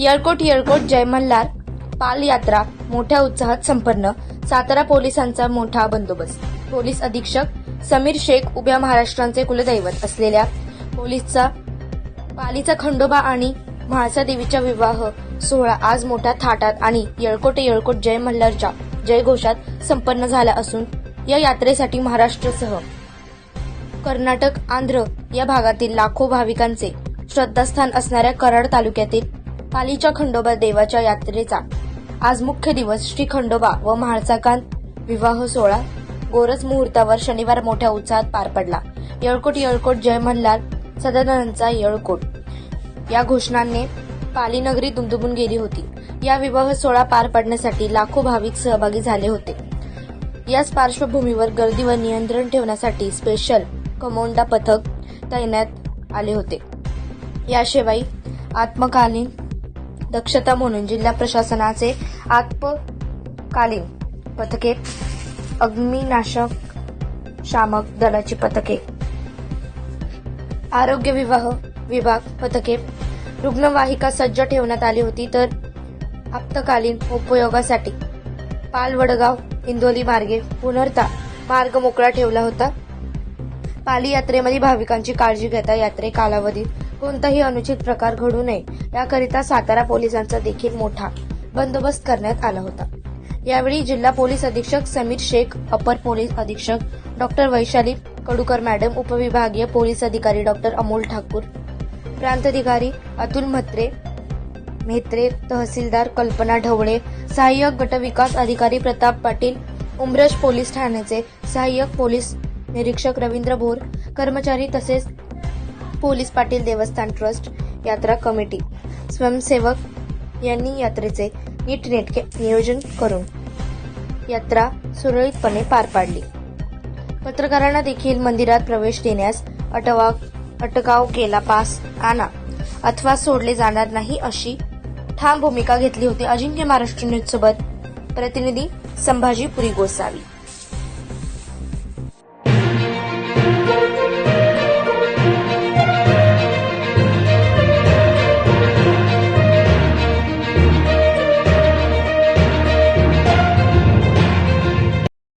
येळकोट येळकोट जय मल्हार. पाल यात्रा मोठ्या उत्साहात संपन्न. सातारा पोलिसांचा मोठा बंदोबस्त. पोलीस अधीक्षक समीर शेख उभ्या महाराष्ट्रांचे कुलदैवत असलेल्या पोलीसचा पालीचा खंडोबा आणि म्हाळसा देवीचा विवाह सोहळा आज मोठ्या थाटात आणि येळकोट येळकोट जय मल्हारच्या जयघोषात संपन्न झाला असून या यात्रेसाठी महाराष्ट्रसह कर्नाटक आंध्र या भागातील लाखो भाविकांचे श्रद्धास्थान असणाऱ्या कराड तालुक्यातील पालीच्या खंडोबा देवाच्या यात्रेचा. आज मुख्य दिवस श्री खंडोबा व म्हाळसाकांत विवाह सोहळा. गोरज मुहूर्तावर शनिवार मोठ्या उत्साहात पार पडला. येळकोट येळकोट जय मल्हार सदानंदचा येळकोट. या घोषणांनी पाली नगरी दुमदुमून गेली होती. या विवाह सोहळा पार पाडण्यासाठी लाखो भाविक सहभागी झाले होते. याच पार्श्वभूमीवर गर्दीवर नियंत्रण ठेवण्यासाठी स्पेशल कमोंडा पथक तैनात आले होते. याशिवाय आत्मकालीन दक्षता म्हणून जिल्हा प्रशासनाचे आत्मकालीन पथके अग्निनाशक शामक दलाची पथके आरोग्य विवाह विभाग पथके रुग्णवाहिका सज्ज ठेवण्यात आली होती तर आपत्कालीन उपयोगासाठी पाल वडगाव इंदोली मार्गे पुनर्ता मार्ग मोकळा ठेवला होता. पाली यात्रेमध्ये भाविकांची काळजी घेता यात्रे कालावधीत कोणताही अनुचित प्रकार घडू नये याकरिता सातारा पोलिसांचा देखील मोठा बंदोबस्त करण्यात आला होता. यावेळी जिल्हा पोलीस अधीक्षक समीर शेख अपर पोलीस अधीक्षक डॉक्टर वैशाली कडूकर मॅडम उपविभागीय पोलीस अधिकारी डॉक्टर अमोल ठाकूर प्रांताधिकारी अतुल म्हात्रे म्हेत्रे तहसीलदार कल्पना ढवळे सहाय्यक गटविकास अधिकारी प्रताप पाटील उमरज पोलीस ठाण्याचे सहाय्यक पोलीस निरीक्षक रवींद्र भोर कर्मचारी तसेच पोलीस पाटील देवस्थान ट्रस्ट यात्रा कमिटी स्वयंसेवक यांनी यात्रेचे नीटनेटके नियोजन करून यात्रा सुरळीतपणे पार पाडली. पत्रकारांना देखील मंदिरात प्रवेश देण्यास अटवा अटकाव केला पास आणा अथवा सोडले जाणार नाही अशी ठाम भूमिका घेतली होती. अजिंक्य महाराष्ट्र न्यूज सोबत प्रतिनिधी संभाजी पुरी गोसावी.